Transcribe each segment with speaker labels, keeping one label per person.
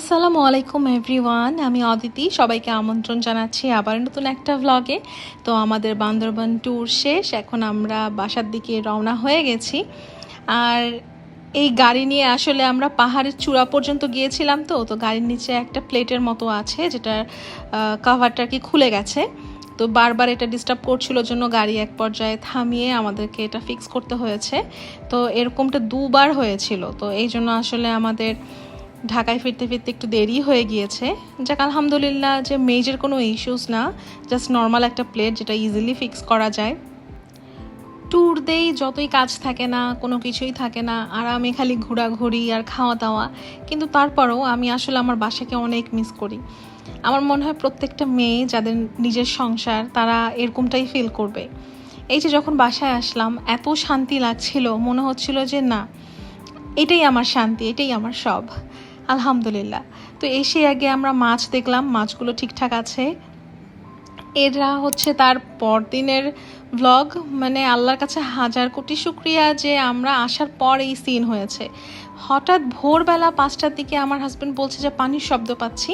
Speaker 1: আসসালামু আলাইকুম এভরিওয়ান আমি অদিতি, সবাইকে আমন্ত্রণ জানাচ্ছি আবার নতুন একটা ভ্লগে তো আমাদের বান্দরবান ট্যুর শেষ, এখন আমরা বাসার দিকে রওনা হয়ে গেছি। আর এই গাড়ি নিয়ে আসলে আমরা পাহাড়ের চূড়া পর্যন্ত গিয়েছিলাম তো তো গাড়ির নিচে একটা প্লেটের মতো আছে, যেটার কাভারটা কি খুলে গেছে। তো বারবার এটা ডিস্টার্ব করছিল জন্য গাড়ি এক পর্যায়ে থামিয়ে আমাদেরকে এটা ফিক্স করতে হয়েছে। তো এরকমটা দুবার হয়েছিল। তো এই জন্য আসলে আমাদের ঢাকায় ফিরতে ফিরতে একটু দেরি হয়ে গিয়েছে। যাক, আলহামদুলিল্লাহ যে মেজর কোনো ইস্যুস না জাস্ট নর্মাল একটা প্লেট যেটা ইজিলি ফিক্স করা যায়। ট্যুর দেই যতই কাজ থাকে না, কোনো কিছুই থাকে না, আরামে খালি ঘোরাঘুরি আর খাওয়া দাওয়া কিন্তু তারপরেও আমি আসলে আমার বাসাকে অনেক মিস করি। আমার মনে হয় প্রত্যেকটা মেয়ে যাদের নিজের সংসার, তারা এরকমটাই ফিল করবে। এই যে যখন বাসায় আসলাম, এত শান্তি লাগছিল, মনে হচ্ছিল যে না, এটাই আমার শান্তি, এটাই আমার সব। আলহামদুলিল্লাহ। তো এসে আগে আমরা মাছ দেখলাম, মাছগুলো ঠিকঠাক আছে। এরা হচ্ছে তার পরদিনের ব্লগ মানে আল্লাহর কাছে হাজার কোটি শুক্রিয়া যে আমরা আসার পর এই সিন হয়েছে। হঠাৎ ভোরবেলা পাঁচটার দিকে আমার হাজব্যান্ড বলছে যে, পানির শব্দ পাচ্ছি।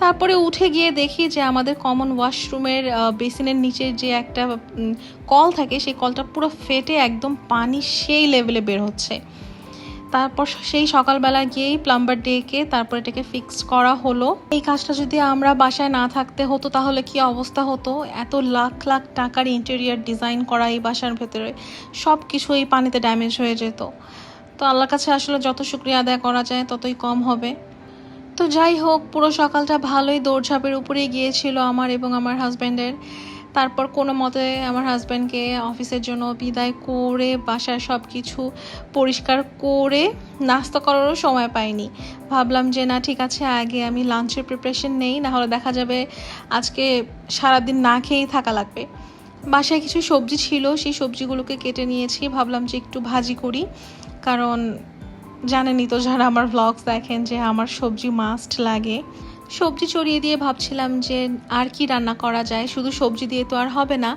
Speaker 1: তারপরে উঠে গিয়ে দেখি যে, আমাদের কমন ওয়াশরুমের বেসিনের নিচে যে একটা কল থাকে, সেই কলটা পুরো ফেটে একদম পানি সেই লেভেলে বের হচ্ছে। তারপর সেই সকালবেলা গিয়েই প্লাম্বার ডেকে তারপর এটাকে ফিক্স করা হলো। এই কাজটা যদি আমরা বাসায় না থাকতে হতো, তাহলে কি অবস্থা হতো? এত লাখ লাখ টাকার ইন্টেরিয়ার ডিজাইন করা এই বাসার ভেতরে সব কিছু এই পানিতে ড্যামেজ হয়ে যেত। তো আল্লাহর কাছে আসলে যত শুক্রিয়া আদায় করা যায়, ততই কম হবে। তো যাই হোক, পুরো সকালটা ভালোই দৌড়ঝাঁপের উপরেই গিয়েছিল আমার এবং আমার হাজব্যান্ডের তারপর কোনো মতে আমার হাজব্যান্ডকে অফিসের জন্য বিদায় করে, বাসার সব কিছু পরিষ্কার করে নাস্তা করারও সময় পাইনি। ভাবলাম যে, না, ঠিক আছে, আগে আমি লাঞ্চের প্রিপারেশন নেই না হলে দেখা যাবে আজকে সারাদিন না খেয়েই থাকা লাগবে। বাসায় কিছু সবজি ছিল, সেই সবজিগুলোকে কেটে নিয়েছি। ভাবলাম যে, একটু ভাজি করি। কারণ জানেনই তো, যারা আমার ভ্লগস দেখেন যে, আমার সবজি মাস্ট লাগে। সবজি চড়িয়ে দিয়ে ভাবছিলাম যে আর কি রান্না করা যায়। শুধু সবজি দিয়ে তো আর হবে না।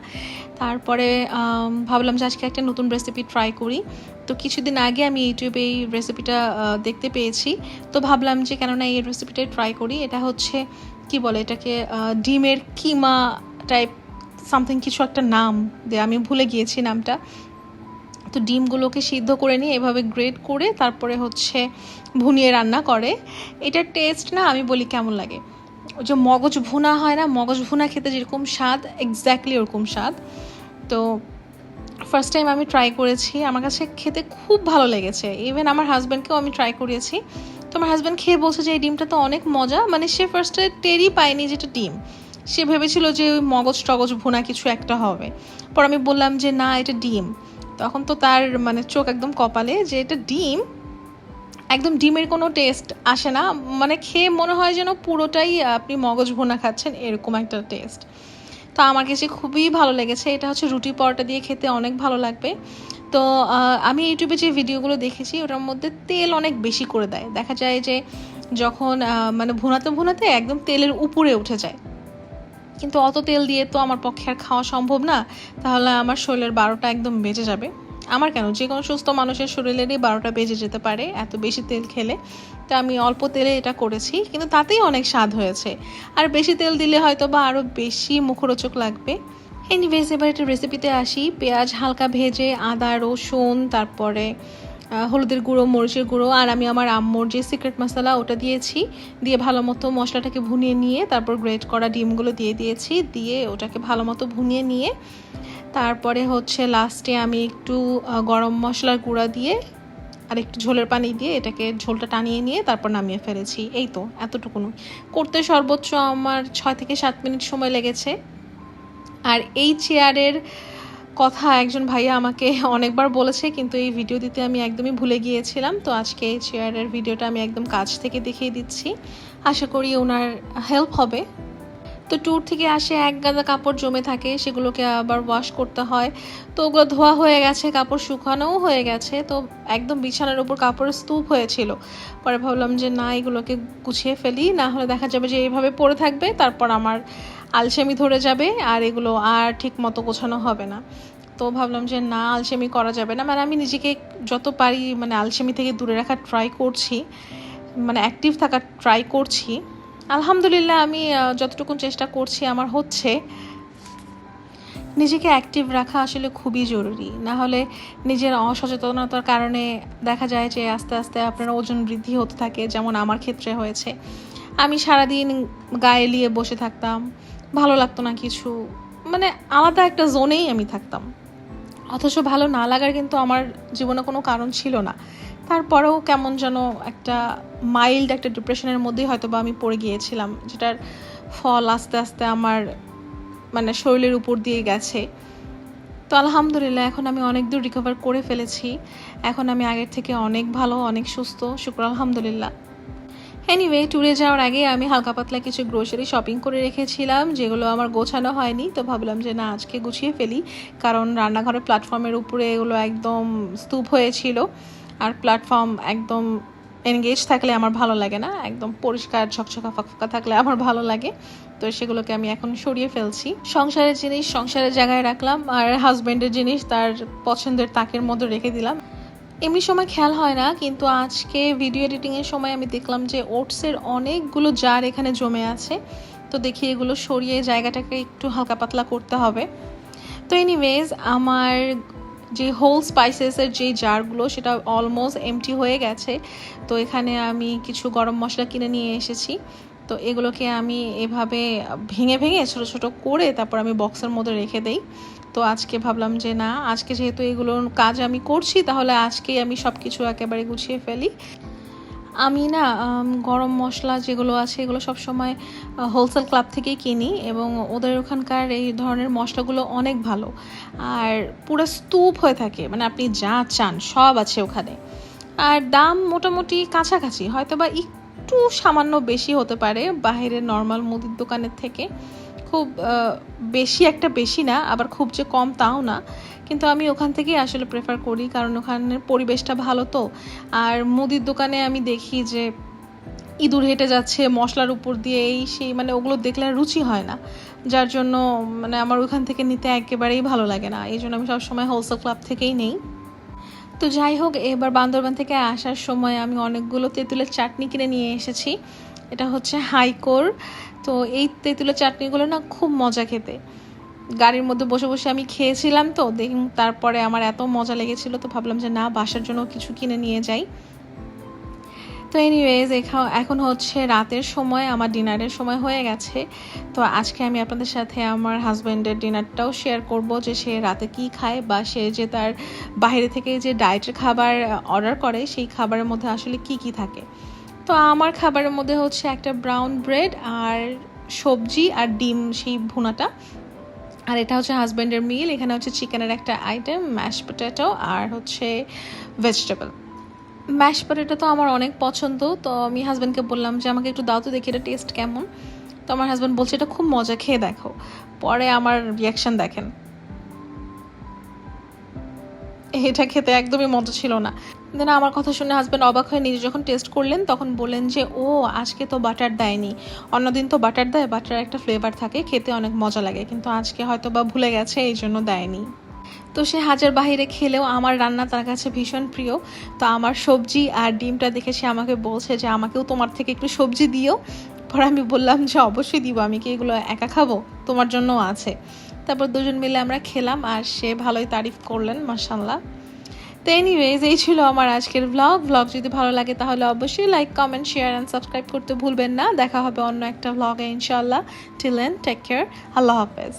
Speaker 1: তারপরে ভাবলাম যে আজকে একটা নতুন রেসিপি ট্রাই করি। তো কিছুদিন আগে আমি ইউটিউবে এই রেসিপিটা দেখতে পেয়েছি। তো ভাবলাম যে কেননা এই রেসিপিটাই ট্রাই করি, এটা হচ্ছে, কি বলে এটাকে ডিমের কিমা টাইপ সামথিং কিছু একটা নাম। দিয়ে আমি ভুলে গিয়েছি নামটা। তো ডিমগুলোকে সিদ্ধ করে নিয়ে এভাবে গ্রেট করে তারপরে হচ্ছে ভুনিয়ে রান্না করে। এটার টেস্ট না আমি বলি কেমন লাগে। ওই যে মগজ ভুনা হয় না, মগজ ভুনা খেতে যেরকম স্বাদ এক্স্যাক্টলি ওরকম স্বাদ। তো ফার্স্ট টাইম আমি ট্রাই করেছি, আমার কাছে খেতে খুব ভালো লেগেছে। ইভেন আমার হাজব্যান্ডকেও আমি ট্রাই করিয়েছি তো আমার হাজব্যান্ড খেয়ে বলছে যে, এই ডিমটা তো অনেক মজা। মানে সে ফার্স্টে টেরই পায়নি যেটা ডিম। সে ভেবেছিল যে ওই মগজ টগজ ভুনা কিছু একটা হবে। পর আমি বললাম যে, না, এটা ডিম। তখন তো তার মানে চোখ একদম কপালে যে এটা ডিম, একদম ডিমের কোনো টেস্ট আসে না। মানে খেয়ে মনে হয় যেন পুরোটাই আপনি মগজ ভোনা খাচ্ছেন, এরকম একটা টেস্ট তো আমার কাছে খুবই ভালো লেগেছে। এটা হচ্ছে রুটি পরোটা দিয়ে খেতে অনেক ভালো লাগবে। তো আমি ইউটিউবে যে ভিডিওগুলো দেখেছি, ওটার মধ্যে তেল অনেক বেশি করে দেয়। দেখা যায় যে যখন মানে ভুনাতে ভুনাতে একদম তেলের উপরে উঠে যায়। কিন্তু অত তেল দিয়ে তো আমার পক্ষে আর খাওয়া সম্ভব না, তাহলে আমার শরীরের বারোটা একদম বেজে যাবে। আমার কেন? যে কোনো সুস্থ মানুষের শরীরেরই বারোটা বেজে যেতে পারে এত বেশি তেল খেলে। তো আমি অল্প তেলে এটা করেছি, কিন্তু তাতেই অনেক স্বাদ হয়েছে। আর বেশি তেল দিলে হয়তো বা আরও বেশি মুখরোচক লাগবে। এনিওয়েজ এবার একটা রেসিপিতে আসি। পেঁয়াজ হালকা ভেজে, আদা, রসুন, তারপরে হলুদের গুঁড়ো, মরিচের গুঁড়ো, আর আমি আমার আম্মুর যে সিক্রেট মশলা ওটা দিয়েছি। দিয়ে ভালো মতো মশলাটাকে ভুনিয়ে নিয়ে তারপর গ্রেট করা ডিমগুলো দিয়ে দিয়েছি। দিয়ে ওটাকে ভালো মতো ভুনিয়ে নিয়ে তারপরে হচ্ছে লাস্টে আমি একটু গরম মশলার গুঁড়া দিয়ে আর একটু ঝোলের পানি দিয়ে এটাকে ঝোলটা টানিয়ে নিয়ে তারপর নামিয়ে ফেলেছি। এই তো, এতটুকুন। করতে সর্বোচ্চ আমার ছয় থেকে সাত মিনিট সময় লেগেছে। আর এই চেয়ারের কথা একজন ভাইয়া আমাকে অনেকবার বলেছে, কিন্তু এই ভিডিও দিতে আমি একদমই ভুলে গিয়েছিলাম। তো আজকে এই চেয়ারের ভিডিওটা আমি একদম কাছ থেকে দেখিয়ে দিচ্ছি। আশা করি ওনার হেল্প হবে। তো ট্যুর থেকে আসে এক গাদা কাপড় জমে থাকে, সেগুলোকে আবার ওয়াশ করতে হয়। তো ওগুলো ধোয়া হয়ে গেছে, কাপড় শুকানোও হয়ে গেছে। তো একদম বিছানার উপর কাপড়ের স্তূপ হয়েছিল। পরে ভাবলাম যে না, এগুলোকে গুছিয়ে ফেলি, না হলে দেখা যাবে যে এইভাবে পড়ে থাকবে, তারপর আমার আলসেমি ধরে যাবে আর এগুলো আর ঠিক মতো গোছানো হবে না। তো ভাবলাম যে না, আলসেমি করা যাবে না। মানে আমি নিজেকে যত পারি মানে আলসেমি থেকে দূরে রাখার ট্রাই করছি মানে অ্যাক্টিভ থাকার ট্রাই করছি। আলহামদুলিল্লাহ আমি যতটুকু চেষ্টা করছি আমার হচ্ছে। নিজেকে অ্যাক্টিভ রাখা আসলে খুবই জরুরি। না হলে নিজের অসচেতনতার কারণে দেখা যায় যে আস্তে আস্তে আপনার ওজন বৃদ্ধি হতে থাকে, যেমন আমার ক্ষেত্রে হয়েছে। আমি সারাদিন গায়ে লিয়ে বসে থাকতাম। ভালো লাগতো না কিছু। মানে আলাদা একটা জোনেই আমি থাকতাম। অথচ ভালো না লাগার কিন্তু আমার জীবনে কোনো কারণ ছিল না। তারপরেও কেমন যেন একটা মাইল্ড একটা ডিপ্রেশনের মধ্যেই হয়তো বা আমি পড়ে গিয়েছিলাম, যেটার ফল আস্তে আস্তে আমার মানে শরীরের উপর দিয়ে গেছে। তো আলহামদুলিল্লাহ, এখন আমি অনেক দূর রিকভার করে ফেলেছি। এখন আমি আগের থেকে অনেক ভালো, অনেক সুস্থ। শুক্র আলহামদুলিল্লাহ। এনিওয়ে ট্যুরে যাওয়ার আগে আমি হালকা পাতলা কিছু গ্রোসারি শপিং করে রেখেছিলাম, যেগুলো আমার গোছানো হয়নি, তো ভাবলাম যে না, আজকে গুছিয়ে ফেলি। কারণ রান্নাঘরের প্ল্যাটফর্মের উপরে এগুলো একদম স্তূপ হয়েছিল। আর প্ল্যাটফর্ম একদম এনগেজ থাকলে আমার ভালো লাগে না, একদম পরিষ্কার ঝকঝকা ফাঁকা থাকলে আমার ভালো লাগে। তো সেগুলোকে আমি এখন সরিয়ে ফেলছি। সংসারের জিনিস সংসারের জায়গায় রাখলাম, আর হাজব্যান্ডের জিনিস তার পছন্দের তাকের মধ্যে রেখে দিলাম। এমনি সময় খেয়াল হয় না, কিন্তু আজকে ভিডিও এডিটিংয়ের সময় আমি দেখলাম যে ওটসের অনেকগুলো জার এখানে জমে আছে। তো দেখি এগুলো সরিয়ে জায়গাটাকে একটু হালকা পাতলা করতে হবে। তো এনিওয়েজ আমার যে হোল স্পাইসেসের যে জারগুলো সেটা অলমোস্ট এমটি হয়ে গেছে। তো এখানে আমি কিছু গরম মশলা কিনে নিয়ে এসেছি। তো এগুলোকে আমি এভাবে ভেঙে ভেঙে ছোট ছোট করে তারপর আমি বক্সের মধ্যে রেখে দেই। তো আজকে ভাবলাম যে না, আজকে যেহেতু এগুলোর কাজ আমি করছি, তাহলে আজকেই আমি সব কিছু একেবারে গুছিয়ে ফেলি। আমি না গরম মশলা যেগুলো আছে, এগুলো সবসময় হোলসেল ক্লাব থেকেই কিনি এবং ওদের ওখানকার এই ধরনের মশলাগুলো অনেক ভালো। আর পুরো স্তূপ হয়ে থাকে মানে আপনি যা চান সব আছে ওখানে। আর দাম মোটামুটি কাছাকাছি হয়তো বা একটু সামান্য বেশি হতে পারে বাইরের নর্মাল মুদির দোকানের থেকে। খুব বেশি একটা বেশি না, আবার খুব যে কম তাও না। কিন্তু আমি ওখান থেকেই আসলে প্রেফার করি, কারণ ওখানের পরিবেশটা ভালো তো। আর মুদির দোকানে আমি দেখি যে, ইঁদুর হেঁটে যাচ্ছে, মশলার উপর দিয়ে এই সেই মানে ওগুলো দেখলে আর রুচি হয় না। যার জন্য মানে আমার ওখান থেকে নিতে একেবারেই ভালো লাগে না। এই জন্য আমি সবসময় হোলসেল ক্লাব থেকেই নেই। তো যাই হোক, এবার বান্দরবান থেকে আসার সময় আমি অনেকগুলো তেঁতুলের চাটনি কিনে নিয়ে এসেছি। এটা হচ্ছে হাইকোর তো এই তেঁতুলের চাটনিগুলো না খুব মজা খেতে। গাড়ির মধ্যে বসে বসে আমি খেয়েছিলাম তো, দেখি তারপরে আমার এত মজা লেগেছিল তো ভাবলাম যে না, বাসার জন্য কিছু কিনে নিয়ে যাই। তো এনিওয়েজ এখন হচ্ছে রাতের সময়, আমার ডিনারের সময় হয়ে গেছে। তো আজকে আমি আপনাদের সাথে আমার হাজব্যান্ডের ডিনারটাও শেয়ার করব যে সে রাতে কি খায় বা সে যে তার বাইরে থেকে যে ডায়েটের খাবার অর্ডার করে, সেই খাবারের মধ্যে আসলে কি কি থাকে। তো আমার খাবারের মধ্যে হচ্ছে একটা ব্রাউন ব্রেড আর সবজি আর ডিম, সেই ভুনাটা। আর এটা হচ্ছে হাজব্যান্ডের মিল এখানে হচ্ছে চিকেনের একটা আইটেম ম্যাশ পটেটো আর হচ্ছে ভেজিটেবল ম্যাশ পটেটো তো আমার অনেক পছন্দ। তো আমি হাজব্যান্ডকে বললাম যে, আমাকে একটু দাও তো দেখি এটা টেস্ট কেমন। তো আমার হাজব্যান্ড বলছে, এটা খুব মজা, খেয়ে দেখো। পরে আমার রিয়াকশন দেখেন। এটা খেতে একদমই মজা ছিল না। দেন আমার কথা শুনে হাজব্যান্ড অবাক হয়ে নিজে যখন টেস্ট করলেন, তখন বললেন যে, ও, আজকে তো বাটার দেয়নি। অন্যদিন তো বাটার দেয় বাটার একটা ফ্লেভার থাকে, খেতে অনেক মজা লাগে। কিন্তু আজকে হয়তো বা ভুলে গেছে, এই জন্য দেয়নি। তো সে হাজার বাহিরে খেলেও আমার রান্না তার কাছে ভীষণ প্রিয়। তো আমার সবজি আর ডিমটা দেখে সে আমাকে বলছে যে, আমাকেও তোমার থেকে একটু সবজি দিও। পরে আমি বললাম যে, অবশ্যই দিব, আমি কি এগুলো একা খাব? তোমার জন্যও আছে। তারপর দুজন মিলে আমরা খেলাম আর সে ভালোই তারিফ করলেন মাসাল্লাহ তো এনিওয়েজ এই ছিল আমার আজকের ব্লগ ব্লগ যদি ভালো লাগে তাহলে অবশ্যই like comment share and subscribe করতে ভুলবেন না। দেখা হবে অন্য একটা ব্লগে ইনশাল্লাহ টিল টেক কেয়ার আল্লাহ হাফেজ।